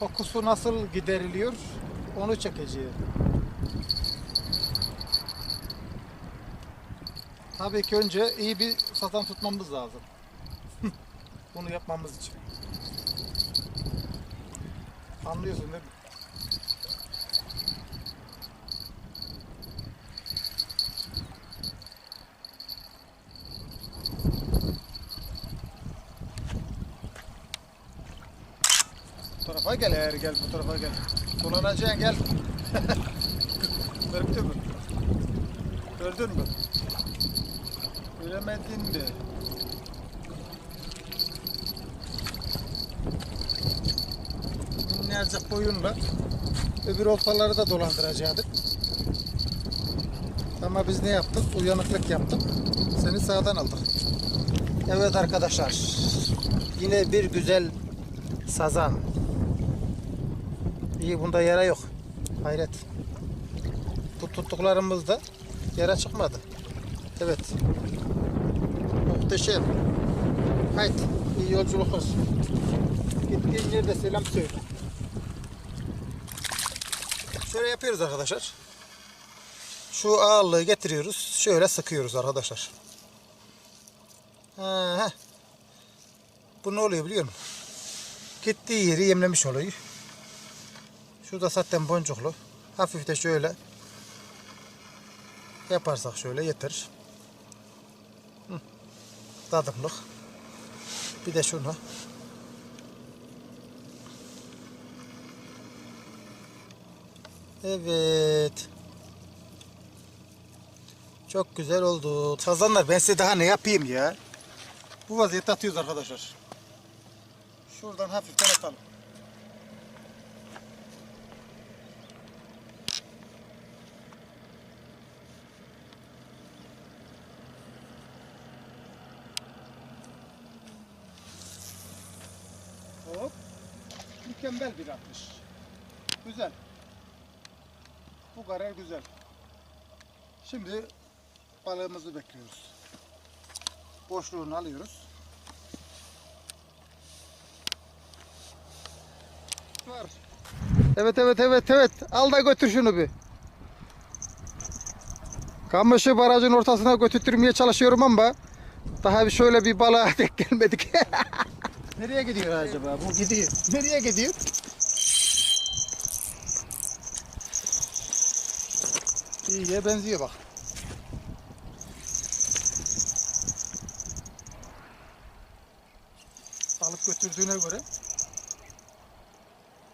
Kokusu nasıl gideriliyor onu çekeceğim. Tabii ki önce iyi bir sazan tutmamız lazım. Bunu yapmamız için. Anlıyorsun değil mi? Bu tarafa gel eğer gel bu tarafa gel. Dolanacaksın gel. Gördün mü? Gördün mü? Göremedin mi? Minnacık boyunla öbür oltaları da dolandıracaktık. Ama biz ne yaptık? Uyanıklık yaptık. Seni sağdan aldık. Evet arkadaşlar. Yine bir güzel sazan. İyi bunda yara yok. Hayret. Bu tuttuklarımızda yara çıkmadı. Evet. Muhteşem. Haydi iyi yolculuk olsun. Gittiğin yerde selam söyle. Şöyle yapıyoruz arkadaşlar. Şu ağırlığı getiriyoruz. Şöyle sıkıyoruz arkadaşlar. Ha, heh. Bu ne oluyor biliyor musun? Gittiği yeri yemlemiş oluyor. Şurada zaten boncuklu. Hafif de şöyle yaparsak şöyle yeter. Hı. Tadımlık. Bir de şunu. Evet. Çok güzel oldu. Sazanlar ben size daha ne yapayım ya? Bu vaziyette atıyoruz arkadaşlar. Şuradan hafiften atalım. Mükemmel bir atış. Güzel. Bu karar güzel. Şimdi balığımızı bekliyoruz. Boşluğunu alıyoruz. Var. Evet evet evet evet. Al da götür şunu bir. Kamışı barajın ortasına götürtmeye çalışıyorum ama daha şöyle bir balığa denk gelmedik. Nereye gidiyor acaba? Bu gidiyor. Nereye gidiyor? İyiye benziyor bak. Balık götürdüğüne göre